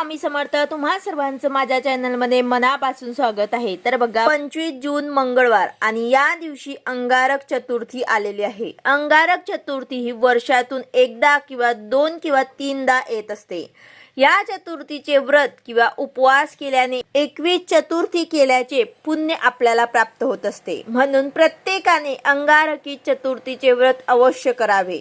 स्वामी समर्थ तुम्हा सर्वांचं माझ्या चॅनलमध्ये मनापासून स्वागत आहे. तर बघा पंचवीस जून मंगळवार आणि या दिवशी अंगारक चतुर्थी आलेली आहे. अंगारक चतुर्थी ही वर्षातून एकदा किंवा दोन किंवा तीनदा येत असते. या चतुर्थीचे व्रत किंवा उपवास केल्याने एकवीस चतुर्थी केल्याचे पुण्य आपल्याला प्राप्त होत असते. म्हणून प्रत्येकाने अंगारकी चतुर्थीचे व्रत अवश्य करावे.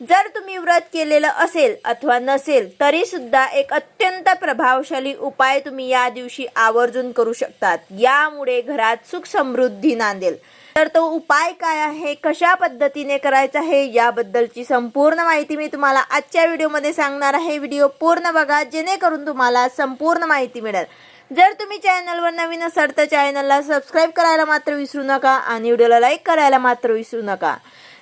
जर तुम्ही व्रत केलेलं असेल अथवा नसेल तरी सुद्धा एक अत्यंत प्रभावशाली उपाय तुम्ही या दिवशी आवर्जून करू शकतात. यामुळे घरात सुख समृद्धी नांदेल. तर तो उपाय काय आहे? कशा पद्धतीने करायचा आहे? याबद्दलची संपूर्ण माहिती मी तुम्हाला आजच्या व्हिडिओमध्ये सांगणार आहे. व्हिडिओ पूर्ण बघा जेणेकरून तुम्हाला संपूर्ण माहिती मिळेल. जर तुम्ही चॅनलवर नवीन असाल तर चॅनलला सबस्क्राईब करायला मात्र विसरू नका आणि व्हिडिओला लाईक करायला मात्र विसरू नका.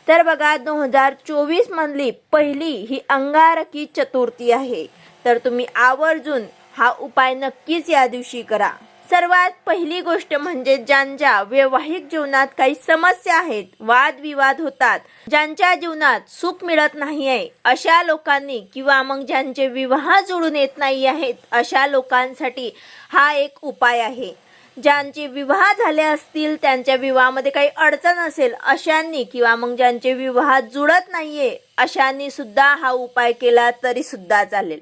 तर बघा दोन हजार चोवीस मधली पहिली ही अंगारकी चतुर्थी आहे. तर तुम्ही आवर्जून हा उपाय नक्कीच या दिवशी करा. सर्वात पहिली गोष्ट म्हणजे ज्यांच्या वैवाहिक जीवनात काही समस्या आहेत वादविवाद होतात ज्यांच्या जीवनात सुख मिळत नाही आहे अशा लोकांनी किंवा मग ज्यांचे विवाह जुळून येत नाही आहेत अशा लोकांसाठी हा एक उपाय आहे. ज्यांचे विवाह झाले असतील त्यांच्या विवाहामध्ये काही अडचण असेल अशांनी किंवा मग ज्यांचे विवाह जुळत नाहीये अशांनी सुद्धा हा उपाय केला तरी सुद्धा चालेल.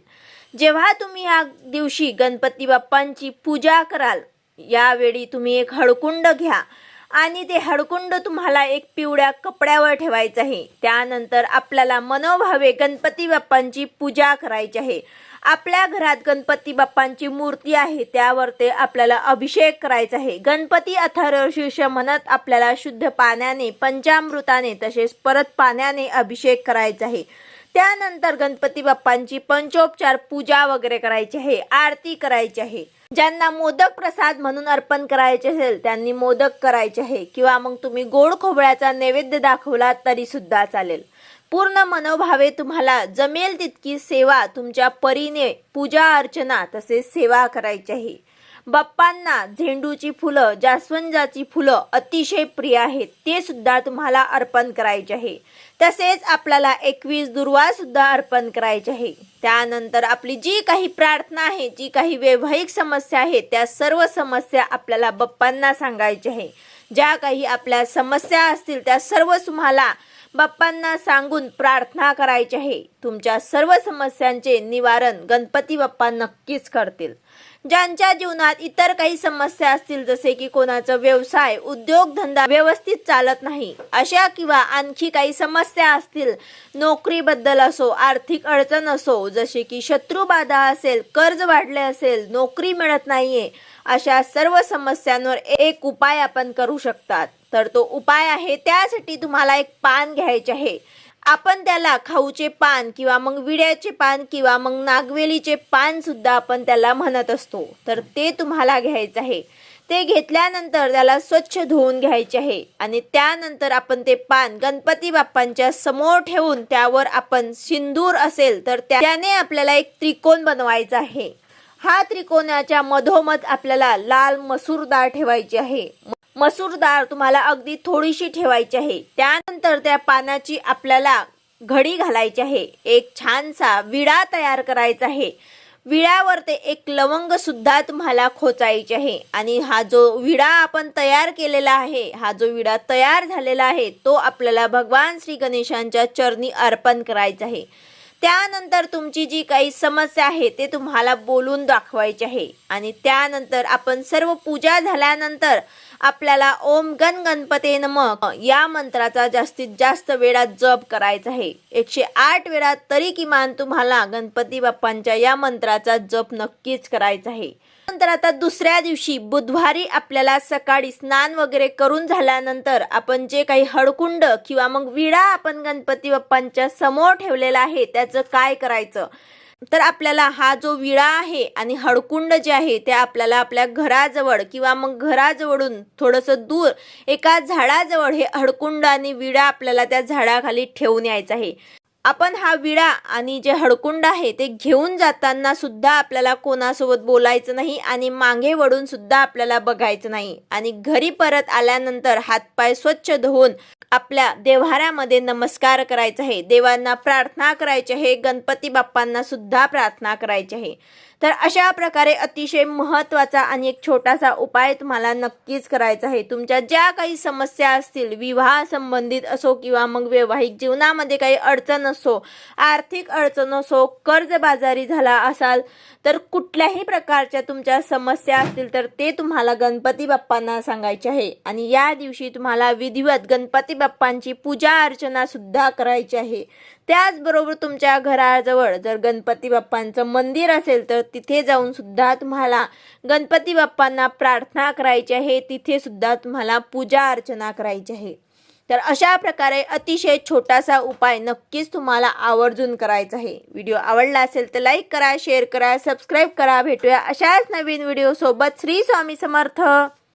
जेव्हा तुम्ही या दिवशी गणपती बाप्पांची पूजा कराल यावेळी तुम्ही एक हळकुंड घ्या. आणि ते हळकुंड तुम्हाला एक पिवळ्या कपड्यावर ठेवायचं आहे. त्यानंतर आपल्याला मनोभावे गणपती बाप्पांची पूजा करायची आहे. आपल्या घरात गणपती बाप्पांची मूर्ती आहे त्यावर ते आपल्याला अभिषेक करायचा आहे. गणपती अथर्वशीर्ष म्हणत आपल्याला शुद्ध पाण्याने पंचामृताने तसेच परत पाण्याने अभिषेक करायचा आहे. त्यानंतर गणपती बाप्पांची पंचोपचार पूजा वगैरे करायची आहे आरती करायची आहे. ज्यांना मोदक प्रसाद म्हणून अर्पण करायचे असेल त्यांनी मोदक करायचे आहे. किंवा मग तुम्ही गोड खोबऱ्याचा नैवेद्य दाखवला तरी सुद्धा चालेल. पूर्ण मनोभावे तुम्हाला जमेल तितकी सेवा तुमच्या परीने पूजा अर्चना तसेच सेवा करायची आहे. बाप्पांना झेंडूची फुलं जास्वंदाची फुलं अतिशय प्रिय आहेत ते सुद्धा तुम्हाला अर्पण करायचे आहे. तसेच आपल्याला एकवीस दुर्वा सुद्धा अर्पण करायचे आहे. त्यानंतर आपली जी काही प्रार्थना आहे जी काही वैवाहिक समस्या आहे त्या सर्व समस्या आपल्याला बाप्पांना सांगायच्या आहे. ज्या काही आपल्या समस्या असतील त्या सर्व तुम्हाला बाप्पांना सांगून प्रार्थना करायची आहे. तुमच्या सर्व समस्यांचे निवारण गणपती बाप्पा नक्कीच करतील. ज्यांच्या जीवनात इतर काही समस्या असतील जसे की कोणाचा व्यवसाय उद्योगधंदा व्यवस्थित चालत नाही अशा किंवा आणखी काही समस्या असतील नोकरीबद्दल असो आर्थिक अडचण असो जसे की शत्रुबाधा असेल कर्ज वाढले असेल नोकरी मिळत नाहीये अशा सर्व समस्यांवर एक उपाय आपण करू शकतात. तर तो उपाय आहे त्यासाठी तुम्हाला एक पान घ्यायचे आहे. आपण त्याला खाऊचे पान किंवा मग विड्याचे पान किंवा मग नागवेलीचे पान सुद्धा आपण त्याला म्हणत असतो. तर ते तुम्हाला घ्यायचं आहे. ते घेतल्यानंतर त्याला स्वच्छ धुवून घ्यायचे आहे. आणि त्यानंतर आपण ते पान गणपती बाप्पांच्या समोर ठेवून त्यावर आपण सिंदूर असेल तर त्याने आपल्याला एक त्रिकोण बनवायचा आहे. हा त्रिकोणाच्या मधोमध आपल्याला लाल मसूर डाळ ठेवायची आहे. मसूर डाळ तुम्हाला अगदी थोडीशी ठेवायची आहे. त्यानंतर त्या पानाची आपल्याला घडी घालायची आहे. एक छानसा विडा तयार करायचा आहे. विड्यावर ते एक लवंग सुद्धा तुम्हाला खोचायचे आहे. आणि हा जो विडा आपण तयार केलेला आहे हा जो विडा तयार झालेला आहे तो आपल्याला भगवान श्री गणेशांच्या चरणी अर्पण करायचा आहे. त्यानंतर तुमची जी काही समस्या आहे ते तुम्हाला बोलून दाखवायचे आहे. आणि त्यानंतर आपण सर्व पूजा झाल्यानंतर आपल्याला ओम गण गणपते नम या मंत्राचा जास्तीत जास्त वेळा जप करायचा आहे. एकशे आठ वेळा तरी किमान तुम्हाला गणपती बाप्पांच्या या मंत्राचा जप नक्कीच करायचा आहे. नंतर आता दुसऱ्या दिवशी बुधवारी आपल्याला सकाळी स्नान वगैरे करून झाल्यानंतर आपण जे काही हडकुंड किंवा मग विडा आपण गणपती बाप्पांच्या समोर ठेवलेला आहे त्याचं काय करायचं? तर आपल्याला हा जो विळा आहे आणि हडकुंड जे आहे ते आपल्याला आपल्या घराजवळ किंवा मग घराजवळून थोडंसं दूर एका झाडाजवळ हे हडकुंड आणि विळा आपल्याला त्या झाडाखाली ठेवून यायचं आहे. आपण हा विळा आणि जे हडकुंड आहे ते घेऊन जाताना सुद्धा आपल्याला कोणासोबत बोलायचं नाही आणि मागे वळून सुद्धा आपल्याला बघायचं नाही. आणि घरी परत आल्यानंतर हातपाय स्वच्छ धुवून आपल्या देव्हाऱ्यामध्ये नमस्कार करायचा आहे. देवांना प्रार्थना करायची आहे. गणपती बाप्पांना सुद्धा प्रार्थना करायची आहे. तर अशा प्रकारे अतिशय महत्त्वाचा आणि एक छोटासा उपाय तुम्हाला नक्कीच करायचा आहे. तुमच्या ज्या काही समस्या असतील विवाह संबंधित असो किंवा मग वैवाहिक जीवनामध्ये काही अडचण असो आर्थिक अडचण असो कर्जबाजारी झाला असाल तर कुठल्याही प्रकारच्या तुमच्या समस्या असतील तर ते तुम्हाला गणपती बाप्पांना सांगायचे आहे. आणि या दिवशी तुम्हाला विधिवत गणपती बाप्पांची पूजा अर्चना सुद्धा करायची आहे. त्याचबरोबर तुमच्या घराजवळ जर गणपती बाप्पांचं मंदिर असेल तर तिथे जाऊन सुद्धा तुम्हाला गणपती बाप्पांना प्रार्थना करायची आहे. तिथे सुद्धा तुम्हाला पूजा अर्चना करायची आहे. तर अशा प्रकारे अतिशय छोटासा उपाय नक्कीच तुम्हाला आवर्जून करायचा आहे. व्हिडिओ आवडला असेल तर लाईक करा शेअर करा सबस्क्राईब करा. भेटूया अशाच नवीन व्हिडिओसोबत. श्री स्वामी समर्थ.